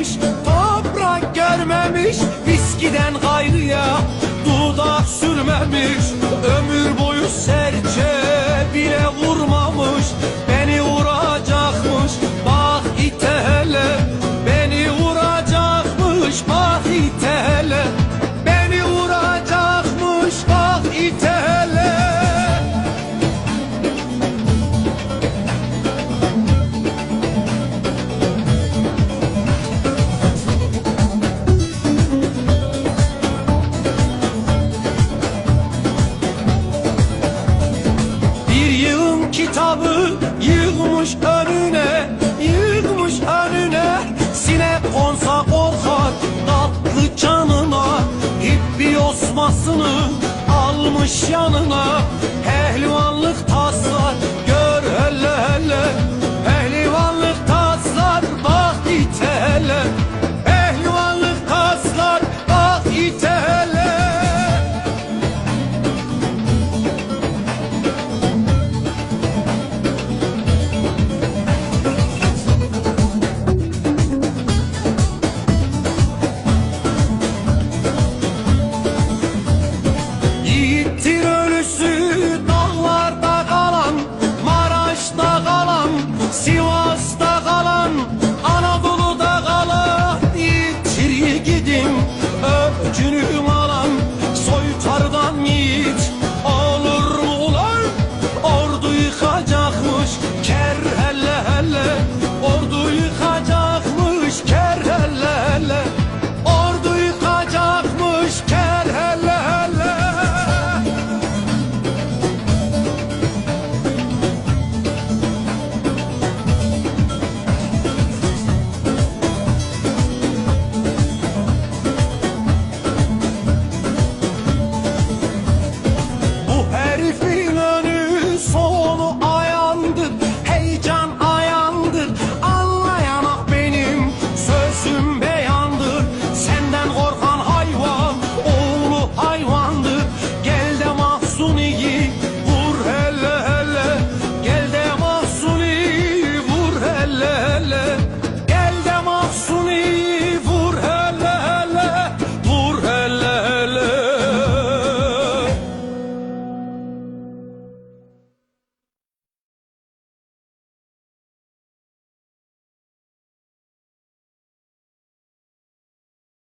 görmemiş Toprak görmemiş Viskiden gayrıya Dudak sürmemiş Ömür yığmış önüne Yığmış önüne. Sinek konsa korkar tatlı canına. Hippi osmasını almış yanına. Pehlivanlık taslar